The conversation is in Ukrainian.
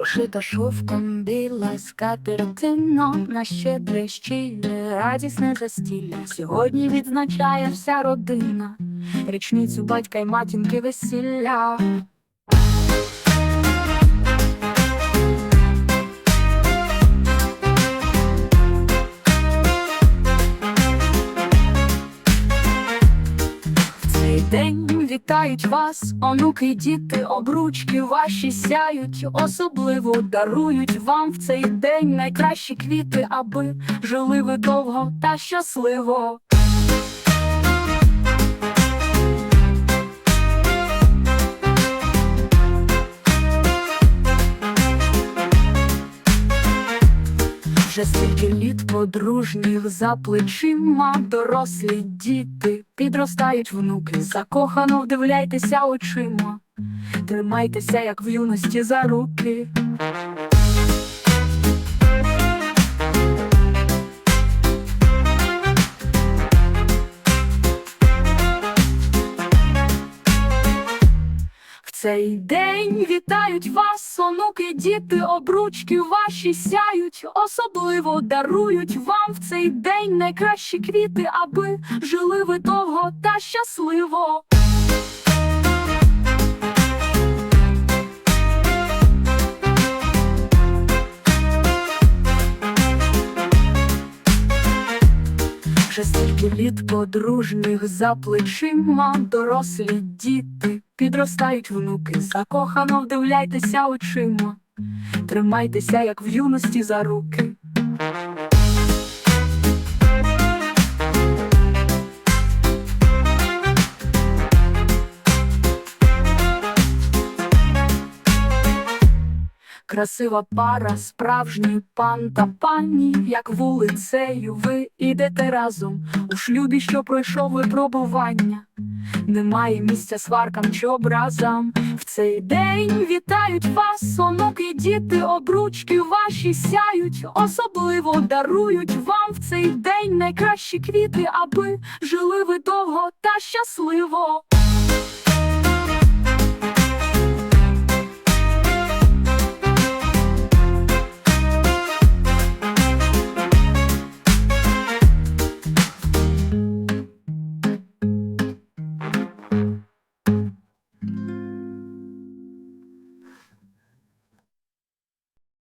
Пошита шовком біла скатертина на щедре щіле, радісне застілля. Сьогодні відзначає вся родина, річницю батька й матінки весілля. В цей день вітають вас, онуки діти, обручки ваші сяють, особливо дарують вам в цей день найкращі квіти, аби жили ви довго та щасливо. Вже стільки літ подружніх за плечима, дорослі діти підростають внуки, закохано вдивляйтеся очима, тримайтеся, як в юності за руки. Цей день вітають вас, онуки, діти, обручки ваші сяють, особливо дарують вам в цей день найкращі квіти, аби жили ви довго та щасливо. Вже стільки літ подружніх за плечима, дорослі діти, підростають внуки, закохано. Вдивляйтеся очима, тримайтеся, як в юності за руки. Красива пара, справжній пан та пані, як вулицею ви ідете разом у шлюбі, що пройшов випробування. Немає місця сваркам чи образам. В цей день вітають вас, онуки, діти, обручки ваші сяють, особливо дарують вам в цей день найкращі квіти, аби жили ви довго та щасливо.